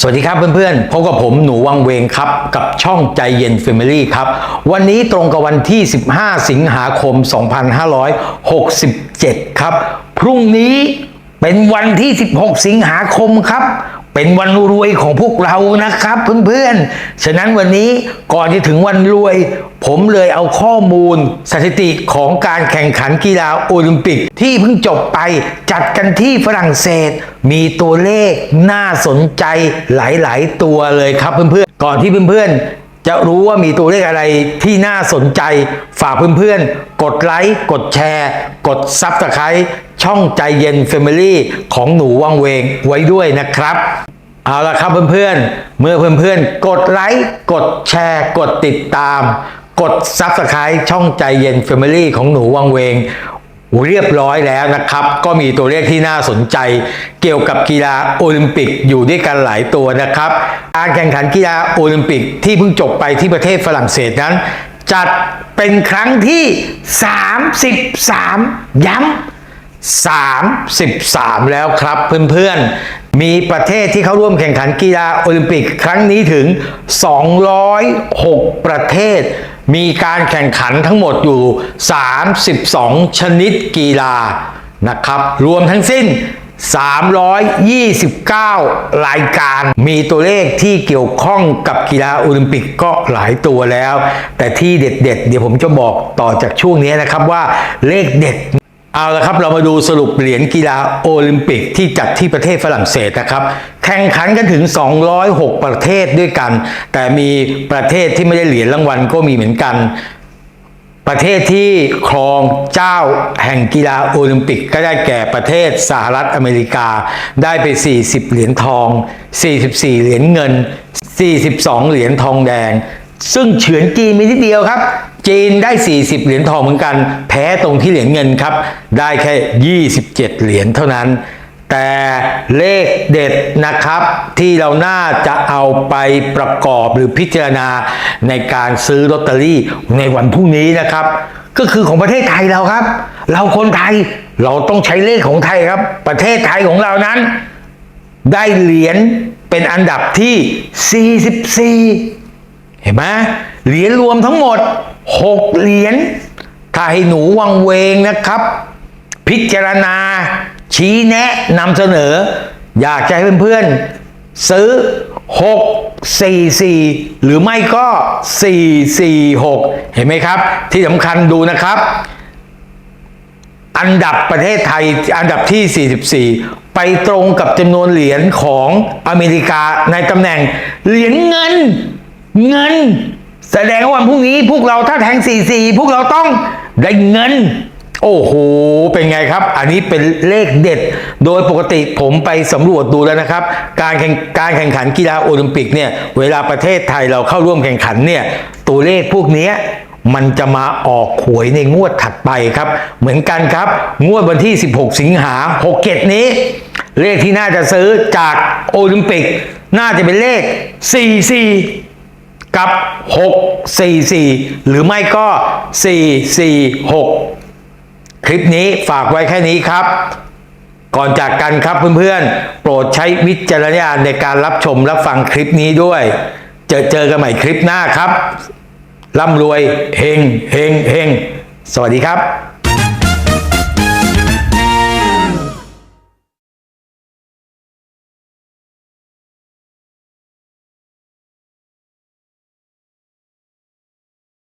สวัสดีครับเพื่อนๆพบกับผมหนูวังเวงครับ กับช่องใจเย็น Family ครับ วันนี้ตรงกับวันที่ 15 สิงหาคม 2567 ครับ พรุ่งนี้เป็นวันที่ 16 สิงหาคมครับ เป็นวันรวยของพวกเรานะครับ เพื่อนๆ ฉะนั้นวันนี้ก่อนจะถึงวันรวย ผมเลยเอาข้อมูลสถิติของการแข่งขันกีฬาโอลิมปิก ที่เพิ่งจบไปจัดกันที่ฝรั่งเศส มีตัวเลขน่าสนใจหลายๆ ตัวเลยครับเพื่อนๆ ก่อนที่เพื่อนๆ จะรู้ว่ามีตัวเลขอะไรที่น่าสนใจฝากเพื่อนๆ กดไลค์ กดแชร์ กดซับสไครต์ช่องใจเย็น Family ของหนูวังเวงไว้ด้วยนะครับ เอาละครับเพื่อนๆ เมื่อเพื่อนๆ กดไลค์ กดแชร์ กดติดตาม กดซับสไครต์ช่องใจเย็น Family ของหนูวังเวง เรียบร้อยแล้วนะครับ ก็มีตัวเลขที่น่าสนใจ เกี่ยวกับกีฬาโอลิมปิกอยู่ด้วยกันหลายตัวนะครับการแข่งขันกีฬาโอลิมปิกที่เพิ่งจบไปที่ประเทศฝรั่งเศสนั้น จัดเป็นครั้งที่ 33 ย้ำ33 แล้วครับเพื่อนๆ มีประเทศที่เข้าร่วมแข่งขันกีฬาโอลิมปิกครั้งนี้ถึง 206 ประเทศ มีการแข่งขันทั้งหมดอยู่ 32 ชนิดกีฬานะครับ รวมทั้งสิ้น 329 รายการ มีตัวเลขที่เกี่ยวข้องกับกีฬาโอลิมปิกก็หลายตัวแล้ว แต่ที่เด็ดๆเดี๋ยวผมจะบอกต่อจากช่วงนี้นะครับว่าเลขเด็ด เอาละครับเรามาดูสรุปเหรียญกีฬาโอลิมปิกที่จัดที่ประเทศฝรั่งเศสนะครับ แข่งขันกันถึง 206 ประเทศด้วยกัน แต่มีประเทศที่ไม่ได้เหรียญรางวัลก็มีเหมือนกัน ประเทศที่ครองเจ้าแห่งกีฬาโอลิมปิก ก็ได้แก่ประเทศสหรัฐอเมริกา ได้ไป 40 เหรียญทอง 44 เหรียญเงิน 42 เหรียญทองแดง ซึ่งเฉือนจีนไปนิดเดียวครับ จีนได้ 40 เหรียญทองเหมือนกัน แพ้ตรงที่เหรียญเงินครับ ได้แค่ 27 เหรียญเท่านั้น แต่เลขเด็ดนะครับ ที่เราน่าจะเอาไปประกอบหรือพิจารณาในการซื้อลอตเตอรี่ในวันพรุ่งนี้นะครับ ก็คือของประเทศไทยเราครับ เราคนไทยเราต้องใช้เลขของไทยครับ ประเทศไทยของเรานั้น ได้เหรียญเป็นอันดับที่ 44 เห็นไหมเหรียญรวมทั้งหมด 6 เหรียญถ้าให้หนูวังเวงนะครับ พิจารณา ชี้แนะนำเสนอ อยากจะให้เพื่อนๆ ซื้อ 6 4 4 หรือไม่ก็ 4 4 6 เห็นไหมครับ ที่สำคัญดูนะครับ อันดับประเทศไทยอันดับที่ 44ไปตรงกับจำนวนเหรียญของอเมริกาในตำแหน่งเหรียญเงิน เงิน แสดงว่าวันพรุ่งนี้พวกเราถ้าแทง 44 พวกเราต้องได้เงิน โอ้โห เป็นไงครับ อันนี้เป็นเลขเด็ด โดยปกติผมไปสำรวจดูแล้วนะครับ การแข่งการแข่งขันกีฬาโอลิมปิกเนี่ย เวลาประเทศไทยเราเข้าร่วมแข่งขันเนี่ย ตัวเลขพวกนี้มันจะมาออกหวยในงวดถัดไปครับ เหมือนกันครับ งวดวันที่ 16 สิงหา67นี้ เลขที่น่าจะซื้อจากโอลิมปิก น่าจะเป็นเลข 44 กับ 644 หรือไม่ก็ 446 คลิปนี้ฝากไว้แค่นี้ครับ ก่อนจากกันครับเพื่อนๆ โปรดใช้วิจารณญาณในการรับชมรับฟังคลิปนี้ด้วย เจอเจอกันใหม่คลิปหน้าครับร่ำรวยเฮงเฮงเฮงสวัสดีครับ